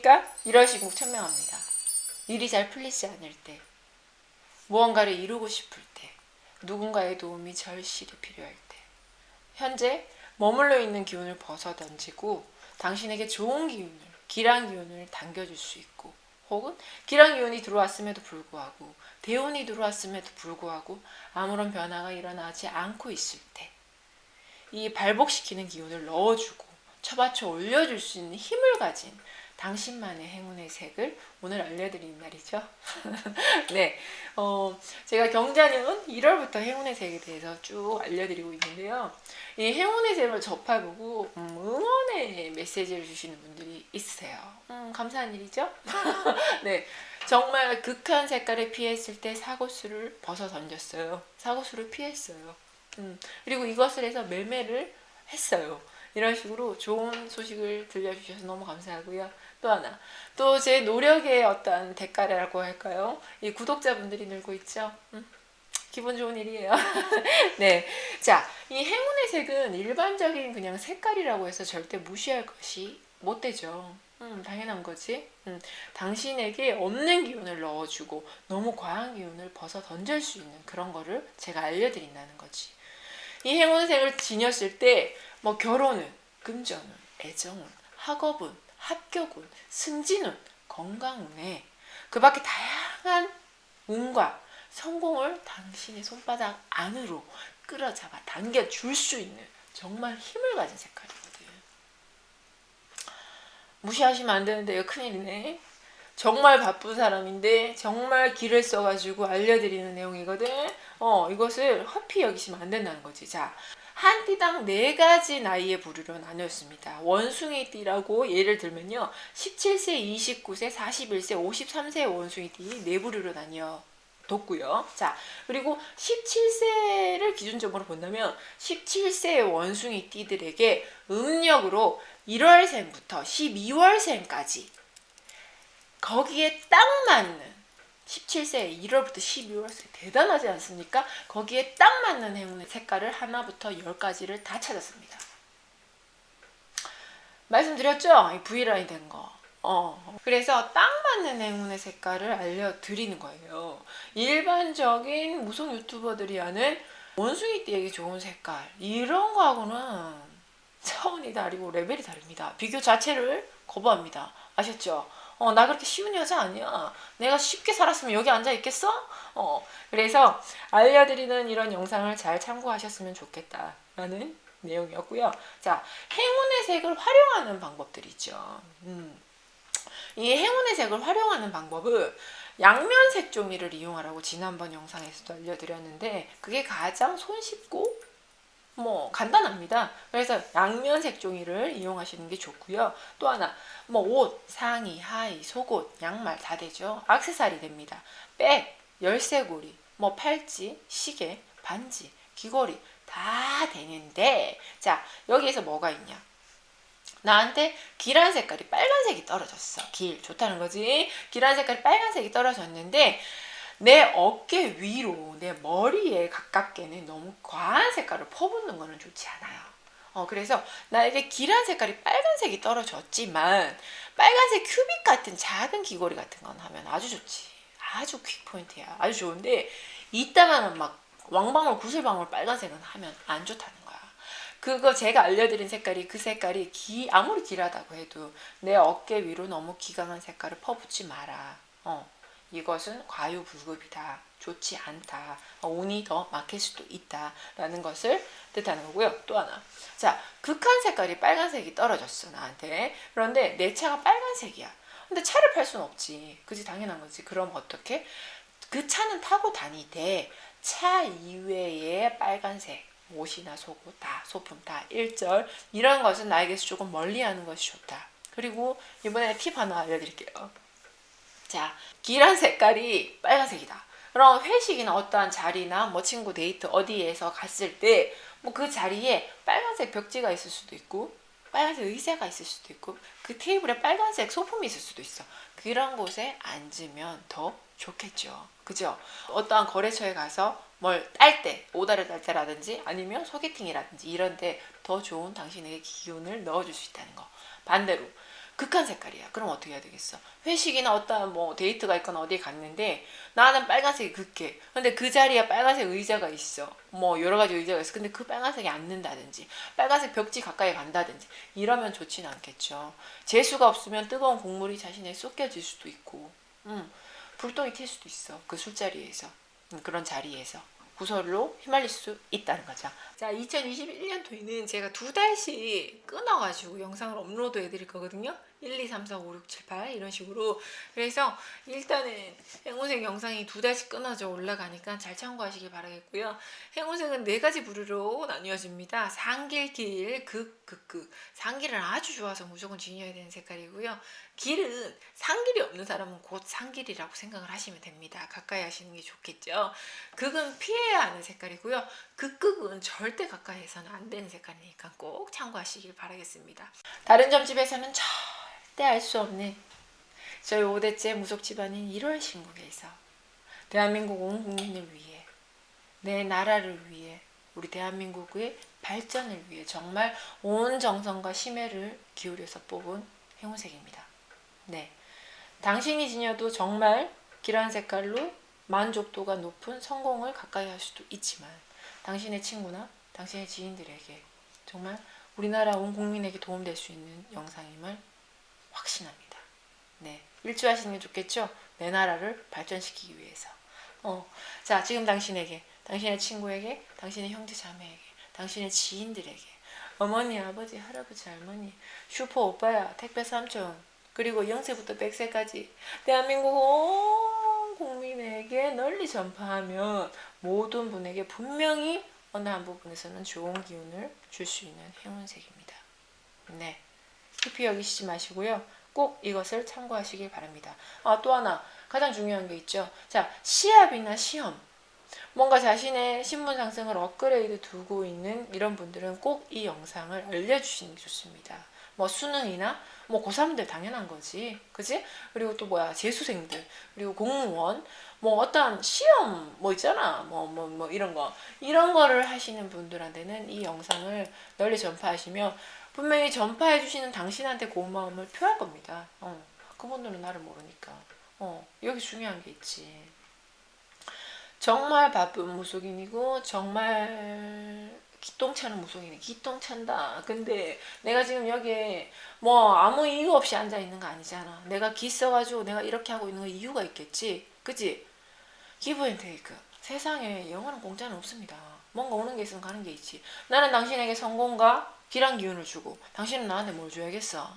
안녕하십니까? 1월 신곡 천명합니다. 일이 잘 풀리지 않을 때, 무언가를 이루고 싶을 때, 누군가의 도움이 절실히 필요할 때, 현재 머물러 있는 기운을 벗어 던지고 당신에게 좋은 기운을, 기란 기운을 당겨줄 수 있고, 혹은 기란 기운이 들어왔음에도 불구하고, 대운이 들어왔음에도 불구하고 아무런 변화가 일어나지 않고 있을 때, 이 발복시키는 기운을 넣어주고 쳐받쳐 올려줄 수 있는 힘을 가진 당신만의 행운의 색을 오늘 알려드리는 날이죠. 네, 어, 제가 경자년 1월부터 행운의 색에 대해서 쭉 알려드리고 있는데요. 이 행운의 색을 접해보고 음, 응원의 메시지를 주시는 분들이 있으세요. 음, 감사한 일이죠. 네, 정말 극한 색깔을 피했을 때 사고수를 벗어 던졌어요. 사고수를 피했어요. 음, 그리고 이것을 해서 매매를 했어요. 이런 식으로 좋은 소식을 들려주셔서 너무 감사하고요. 또 하나, 또 제 노력의 어떤 대가라고 할까요? 이 구독자분들이 늘고 있죠. 음, 기분 좋은 일이에요. 네. 자, 이 행운의 색은 일반적인 그냥 색깔이라고 해서 절대 무시할 것이 못 되죠. 음, 당연한 거지. 음, 당신에게 없는 기운을 넣어주고 너무 과한 기운을 벗어 던질 수 있는 그런 거를 제가 알려드린다는 거지. 이 행운색을 지녔을 때, 뭐 결혼은, 금전은, 애정은, 학업은, 합격운, 승진운, 건강운에 그 밖에 다양한 운과 성공을 당신의 손바닥 안으로 끌어잡아 당겨 줄 수 있는 정말 힘을 가진 색깔이거든. 무시하시면 안 되는데 이거 큰일이네. 정말 바쁜 사람인데 정말 길을 써가지고 알려드리는 내용이거든. 어 이것을 허피 여기시면 안 된다는 거지. 자. 한 띠당 네 가지 나이의 부류로 나뉘었습니다. 원숭이 띠라고 예를 들면요. 17세, 29세, 41세, 53세의 원숭이 띠 네 부류로 나뉘어 뒀고요. 자, 그리고 17세를 기준점으로 본다면 17세의 원숭이 띠들에게 음력으로 1월생부터 12월생까지 거기에 딱 맞는 17세 1월부터 12월생 대단하지 않습니까? 거기에 딱 맞는 행운의 색깔을 하나부터 열까지를 다 찾았습니다. 말씀드렸죠? 이 V라인 된 거. 어. 그래서 딱 맞는 행운의 색깔을 알려드리는 거예요. 일반적인 무속 유튜버들이 하는 원숭이 띠에게 좋은 색깔 이런 거하고는 차원이 다르고 레벨이 다릅니다. 비교 자체를 거부합니다. 아셨죠? 어, 나 그렇게 쉬운 여자 아니야. 내가 쉽게 살았으면 여기 앉아 있겠어? 어, 그래서 알려드리는 이런 영상을 잘 참고하셨으면 좋겠다라는 내용이었고요. 자, 행운의 색을 활용하는 방법들이죠. 음. 이 행운의 색을 활용하는 방법은 양면 색종이를 이용하라고 지난번 영상에서도 알려드렸는데 그게 가장 손쉽고 뭐 간단합니다. 그래서 양면 색종이를 이용하시는 게 좋고요. 또 하나 뭐 옷, 상의, 하의, 속옷, 양말 다 되죠. 악세사리 됩니다. 백, 열쇠고리, 뭐 팔찌, 시계, 반지, 귀걸이 다 되는데 자 여기에서 뭐가 있냐? 나한테 길한 색깔이 빨간색이 떨어졌어. 길 좋다는 거지. 길한 색깔이 빨간색이 떨어졌는데 내 어깨 위로 내 머리에 가깝게는 너무 과한 색깔을 퍼붓는 거는 좋지 않아요. 어, 그래서 나에게 길한 색깔이 빨간색이 떨어졌지만 빨간색 큐빅 같은 작은 귀걸이 같은 건 하면 아주 좋지. 아주 퀵 포인트야. 아주 좋은데 이따가는 막 왕방울 구슬방울 빨간색은 하면 안 좋다는 거야. 그거 제가 알려드린 색깔이 그 색깔이 기 아무리 길하다고 해도 내 어깨 위로 너무 기강한 색깔을 퍼붓지 마라. 어. 이것은 과유불급이다. 좋지 않다. 어, 운이 더 막힐 수도 있다 라는 것을 뜻하는 거고요. 또 하나. 자, 극한 색깔이 빨간색이 떨어졌어, 나한테. 그런데 내 차가 빨간색이야. 근데 차를 팔 수는 없지. 그지 당연한 거지. 그럼 어떻게? 그 차는 타고 다니되 차 이외에 빨간색 옷이나 속옷 다 소품 다 일절 이런 것은 나에게서 조금 멀리 하는 것이 좋다. 그리고 이번에 팁 하나 알려드릴게요. 자, 길한 색깔이 빨간색이다. 그럼 회식이나 어떠한 자리나 뭐 친구 데이트 어디에서 갔을 때 뭐 그 자리에 빨간색 벽지가 있을 수도 있고 빨간색 의자가 있을 수도 있고 그 테이블에 빨간색 소품이 있을 수도 있어. 그런 곳에 앉으면 더 좋겠죠. 그죠? 어떠한 거래처에 가서 뭘 딸 때, 오다를 딸 때라든지 아니면 소개팅이라든지 이런 데 더 좋은 당신에게 기운을 넣어줄 수 있다는 거. 반대로 극한 색깔이야. 그럼 어떻게 해야 되겠어? 회식이나 어떠한 뭐 데이트가 있거나 어디에 갔는데 나는 빨간색이 극해. 근데 그 자리에 빨간색 의자가 있어. 뭐 여러 가지 의자가 있어. 근데 그 빨간색이 앉는다든지 빨간색 벽지 가까이 간다든지 이러면 좋지는 않겠죠. 재수가 없으면 뜨거운 국물이 자신에 쏟겨질 수도 있고 음, 불똥이 튈 수도 있어. 그 술자리에서 음, 그런 자리에서. 구설로 휘말릴 수 있다는 거죠. 자, 2021년도에는 제가 두 달씩 끊어가지고 영상을 업로드 해드릴 거거든요. 1, 2, 3, 4, 5, 6, 7, 8 이런 식으로. 그래서 일단은 행운색 영상이 두 달씩 끊어져 올라가니까 잘 참고하시길 바라겠고요. 행운색은 네 가지 부류로 나뉘어집니다. 상길길, 극, 극, 극. 상길은 아주 좋아서 무조건 지녀야 되는 색깔이고요. 길은 상길이 없는 사람은 곧 상길이라고 생각을 하시면 됩니다. 가까이 하시는 게 좋겠죠. 극은 피해야 하는 색깔이고요. 극극은 절대 가까이 해서는 안 되는 색깔이니까 꼭 참고하시길 바라겠습니다. 다른 점집에서는 절대 알 수 없는 저희 5대째 무속 집안인 1월 신국에서 대한민국 온 국민을 위해 내 나라를 위해 우리 대한민국의 발전을 위해 정말 온 정성과 심혈을 기울여서 뽑은 행운색입니다. 네. 당신이 지녀도 정말 길한 색깔로 만족도가 높은 성공을 가까이 할 수도 있지만 당신의 친구나 당신의 지인들에게 정말 우리나라 온 국민에게 도움될 수 있는 영상임을 확신합니다. 네. 일주하시는 게 좋겠죠? 내 나라를 발전시키기 위해서. 어. 자, 지금 당신에게, 당신의 친구에게, 당신의 형제 자매에게, 당신의 지인들에게, 어머니, 아버지, 할아버지, 할머니, 슈퍼 오빠야, 택배 삼촌, 그리고 0세부터 100세까지 대한민국 온 국민에게 널리 전파하면 모든 분에게 분명히 어느 한 부분에서는 좋은 기운을 줄 수 있는 행운색입니다. 네. 깊이 여기시지 마시고요. 꼭 이것을 참고하시길 바랍니다. 아, 또 하나 가장 중요한 게 있죠. 자, 시합이나 시험. 뭔가 자신의 신분 상승을 업그레이드 두고 있는 이런 분들은 꼭 이 영상을 알려주시는 게 좋습니다. 뭐 수능이나 뭐 고3들 당연한 거지. 그지? 그리고 또 뭐야, 재수생들, 그리고 공무원, 뭐 어떤 시험 뭐 있잖아. 뭐 뭐 뭐 이런 거. 이런 거를 하시는 분들한테는 이 영상을 널리 전파하시면 분명히 전파해 주시는 당신한테 고마움을 표할 겁니다. 어. 그분들은 나를 모르니까. 어. 여기 중요한 게 있지. 정말 바쁜 무속인이고 정말 기똥차는 무속이네. 기똥찬다. 근데 내가 지금 여기에 뭐 아무 이유 없이 앉아 있는 거 아니잖아. 내가 기 써가지고 내가 이렇게 하고 있는 거 이유가 있겠지. 그지? 기브 앤 테이크. 세상에 영원한 공짜는 없습니다. 뭔가 오는 게 있으면 가는 게 있지. 나는 당신에게 성공과 기란 기운을 주고 당신은 나한테 뭘 줘야겠어.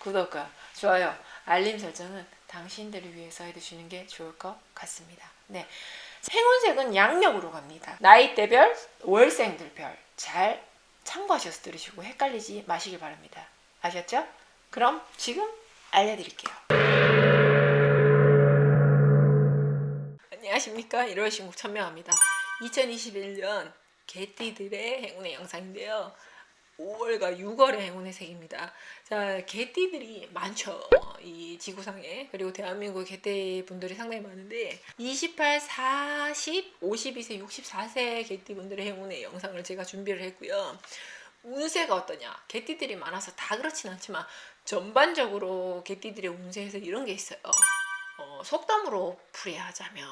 구독과 좋아요, 알림 설정은 당신들을 위해서 해두시는 게 좋을 것 같습니다. 네. 행운색은 양력으로 갑니다. 나이대별, 월생들별 잘 참고하셔서 들으시고 헷갈리지 마시길 바랍니다. 아셨죠? 그럼 지금 알려드릴게요. 안녕하십니까? 1월 신국 천명합니다. 2021년 개띠들의 행운의 영상인데요. 5월과 6월의 행운의 색입니다. 자, 개띠들이 많죠. 이 지구상에. 그리고 대한민국 개띠 분들이 상당히 많은데 28, 40, 52세, 64세 개띠 분들의 행운의 영상을 제가 준비를 했고요. 운세가 어떠냐? 개띠들이 많아서 다 그렇진 않지만 전반적으로 개띠들의 운세에서 이런 게 있어요. 어, 속담으로 풀이하자면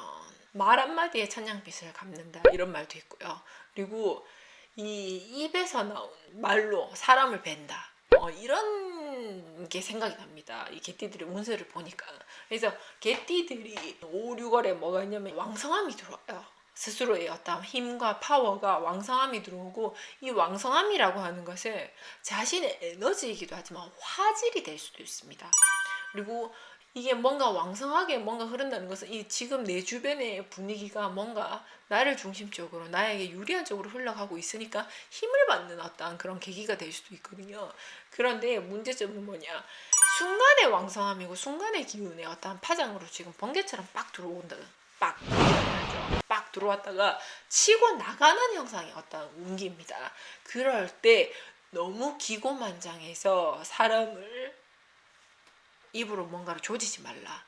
말 한마디에 천냥빚을 갚는다 이런 말도 있고요. 그리고 이 입에서 나온 말로 사람을 벤다. 어, 이런 게 생각이 납니다. 이 개띠들의 운세를 보니까. 그래서 개띠들이 5, 6월에 뭐가 있냐면 왕성함이 들어와요. 스스로의 어떤 힘과 파워가 왕성함이 들어오고 이 왕성함이라고 하는 것은 자신의 에너지이기도 하지만 화질이 될 수도 있습니다. 그리고 이게 뭔가 왕성하게 뭔가 흐른다는 것은 이 지금 내 주변의 분위기가 뭔가 나를 중심적으로 나에게 유리한 쪽으로 흘러가고 있으니까 힘을 받는 어떤 그런 계기가 될 수도 있거든요. 그런데 문제점은 뭐냐? 순간의 왕성함이고 순간의 기운의 어떤 파장으로 지금 번개처럼 빡 들어온다. 빡. 빡 들어왔다가 치고 나가는 형상의 어떤 운기입니다. 그럴 때 너무 기고만장해서 사람을 입으로 뭔가를 조지지 말라.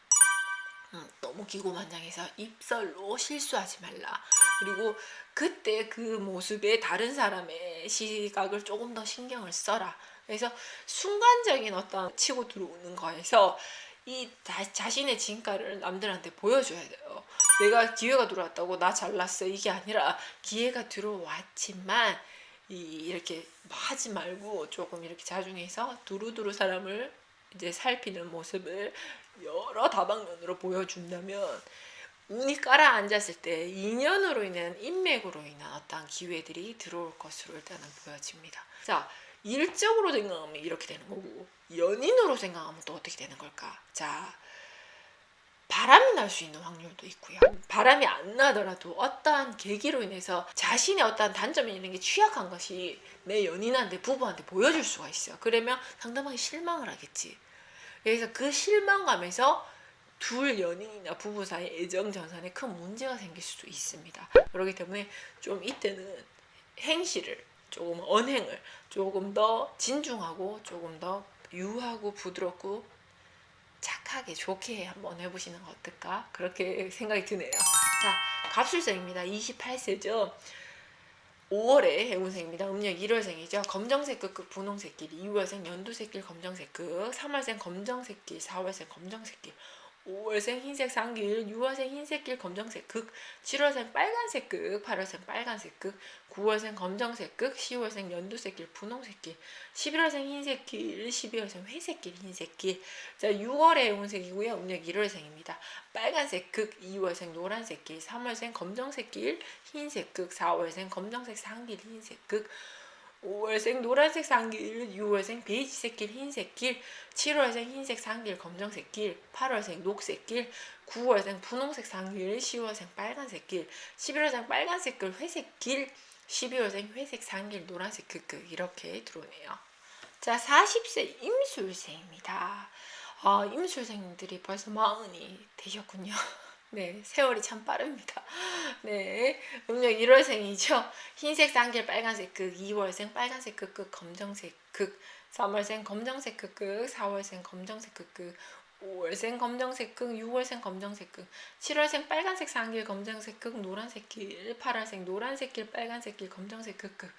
음, 너무 기고만장해서 입설로 실수하지 말라. 그리고 그때 그 모습에 다른 사람의 시각을 조금 더 신경을 써라. 그래서 순간적인 어떤 치고 들어오는 거에서 이 자, 자신의 진가를 남들한테 보여줘야 돼요. 내가 기회가 들어왔다고 나 잘났어 이게 아니라 기회가 들어왔지만 이 이렇게 하지 말고 조금 이렇게 자중해서 두루두루 사람을 이제 살피는 모습을 여러 다방면으로 보여준다면 운이 깔아앉았을 때 인연으로 인한 인맥으로 인한 어떤 기회들이 들어올 것으로 일단은 보여집니다. 자, 일적으로 생각하면 이렇게 되는 거고 연인으로 생각하면 또 어떻게 되는 걸까? 자, 바람이 날 수 있는 확률도 있고요. 바람이 안 나더라도 어떠한 계기로 인해서 자신의 어떠한 단점이 있는 게 취약한 것이 내 연인한테 부부한테 보여줄 수가 있어요. 그러면 상대방이 실망을 하겠지. 그래서 그 실망감에서 둘 연인이나 부부 사이 애정 전선에 큰 문제가 생길 수도 있습니다. 그렇기 때문에 좀 이때는 행실을 조금 언행을 조금 더 진중하고 조금 더 유하고 부드럽고 착하게 좋게 한번 해보시는 거 어떨까 그렇게 생각이 드네요. 자 갑술생입니다. 28세죠. 5월에 해운생입니다. 음력 1월생이죠. 검정색 끝끝 분홍색길, 2월생 연두색길 검정색 끝, 3월생 검정색길, 4월생 검정색길, 5월생 흰색 상길, 6월생 흰색길 검정색 극, 7월생 빨간색 극, 8월생 빨간색 극, 9월생 검정색 극, 10월생 연두색 길 분홍색 길, 11월생 흰색 길, 12월생 회색 길 흰색 길. 자, 6월의 운색이고요. 음력 1월생입니다. 빨간색 극, 2월생 노란색 길, 3월생 검정색 길, 흰색 극, 4월생 검정색 상길 흰색 극, 5월생 노란색 상길, 6월생 베이지색 길, 흰색 길, 7월생 흰색 상길, 검정색 길, 8월생 녹색 길, 9월생 분홍색 상길, 10월생 빨간색 길, 11월생 빨간색 길, 회색 길, 12월생 회색 상길, 노란색 극극 이렇게 들어오네요. 자, 40세 임술생입니다. 아, 임술생들이 벌써 마흔이 되셨군요. 네, 세월이 참 빠릅니다. 네, 음력 1월생이죠. 흰색 쌍길 빨간색 극, 2월생 빨간색 극 극, 검정색 극, 3월생 검정색 극 극, 4월생 검정색 극 극, 5월생 검정색 극, 6월생 검정색 극, 7월생 빨간색 상길 검정색 극, 노란색 길, 8월생 노란색 길, 빨간색 길, 검정색 극 극,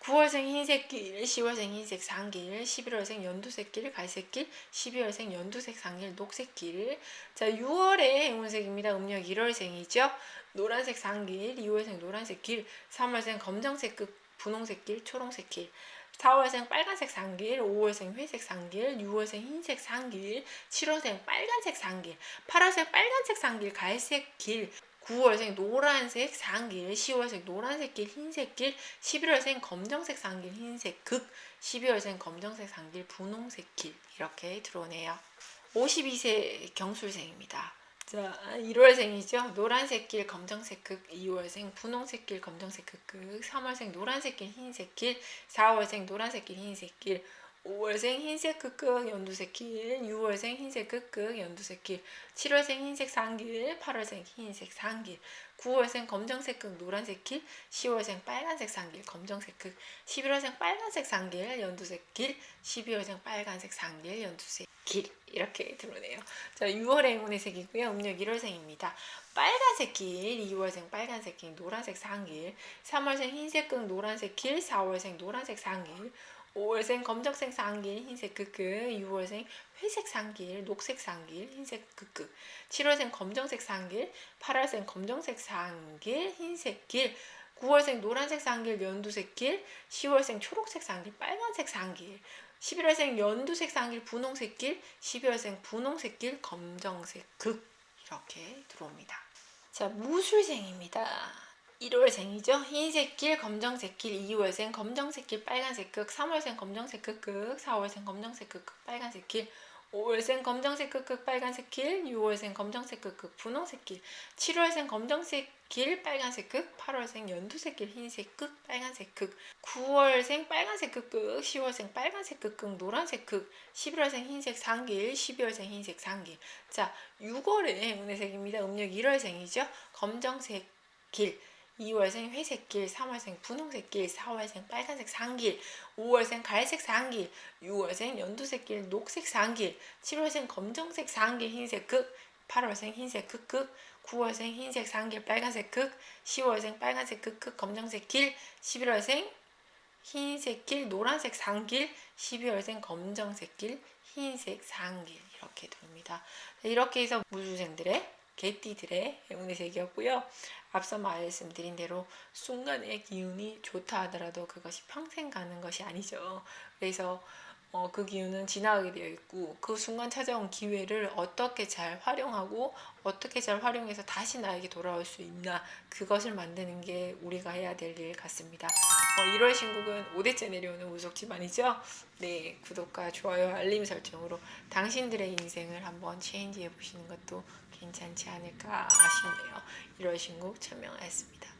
9월생 흰색길, 10월생 흰색 상길, 11월생 연두색길, 갈색길, 12월생 연두색 상길, 녹색길. 자, 6월의 행운색입니다. 음력 1월생이죠. 노란색 상길, 2월생 노란색 길, 3월생 검정색 끝, 분홍색 길, 초록색 길. 4월생 빨간색 상길, 5월생 회색 상길, 6월생 흰색 상길, 7월생 빨간색 상길, 8월생 빨간색 상길, 갈색 길, 9월생 노란색 상길, 10월생 노란색 길, 흰색 길, 11월생 검정색 상길, 흰색 극, 12월생 검정색 상길, 분홍색 길. 이렇게 들어오네요. 52세 경술생입니다. 자, 1월생이죠. 노란색 길, 검정색 극, 2월생 분홍색 길, 검정색 극, 극, 3월생 노란색 길, 흰색 길, 4월생 노란색 길, 흰색 길, 5월생 흰색 끝끝 연두색 길, 6월생 흰색 끝끝 연두색 길, 7월생 흰색 상길, 8월생 흰색 상길, 9월생 검정색 끝 노란색 길, 10월생 빨간색 상길 검정색 끝, 11월생 빨간색 상길 연두색 길, 12월생 빨간색 상길 연두색 길. 이렇게 들어오네요. 자, 6월의 행운의 색이고요. 음력 1월생입니다. 빨간색 길, 2월생 빨간색 길, 노란색 상길, 3월생 흰색 끝 노란색 길, 4월생 노란색 상길, 5월생 검정색 상길 흰색 크크 6월생 회색 상길 녹색 상길 흰색 크크 7월생 검정색 상길 8월생 검정색 상길 흰색 길 9월생 노란색 상길 연두색 길 10월생 초록색 상길 빨간색 상길 11월생 연두색 상길 분홍색 길 12월생 분홍색 길 검정색 극 이렇게 들어옵니다. 자 무술생입니다 1월생이죠. 흰색 길, 검정색 길, 2월생 검정색 길, 빨간색 극, 3월생 검정색 극, 극, 4월생 검정색 극, 극, 빨간색 길, 5월생 검정색 극, 극, 빨간색 길, 6월생 검정색 극, 극, 분홍색 길, 7월생 검정색 길, 빨간색 극, 8월생 연두색 길, 흰색 극, 빨간색 극, 9월생 빨간색 극, 극, 10월생 빨간색 극, 극, 노란색 극, 11월생 흰색 상길, 12월생 흰색 상길. 자, 6월의 행운의 색입니다. 음력 1월생이죠. 검정색 길, 2월생 회색길, 3월생 분홍색길, 4월생 빨간색 상길, 5월생 갈색 상길, 6월생 연두색길, 녹색 상길, 7월생 검정색 상길, 흰색 극, 8월생 흰색 극극, 9월생 흰색 상길, 빨간색 극, 10월생 빨간색 극극, 검정색 길, 11월생 흰색 길, 노란색 상길, 12월생 검정색 길, 흰색 상길 이렇게 됩니다. 이렇게 해서 무주생들의 개띠들의 행운의 색이었고요. 앞서 말씀드린 대로 순간의 기운이 좋다 하더라도 그것이 평생 가는 것이 아니죠. 그래서 어, 그 기운은 지나가게 되어 있고 그 순간 찾아온 기회를 어떻게 잘 활용하고 어떻게 잘 활용해서 다시 나에게 돌아올 수 있나 그것을 만드는 게 우리가 해야 될 일 같습니다. 어, 1월 신곡은 5대째 내려오는 우속 집안이죠. 네, 구독과 좋아요, 알림 설정으로 당신들의 인생을 한번 체인지 해 보시는 것도 괜찮지 않을까 아쉽네요. 1월 신곡 천명하였습니다.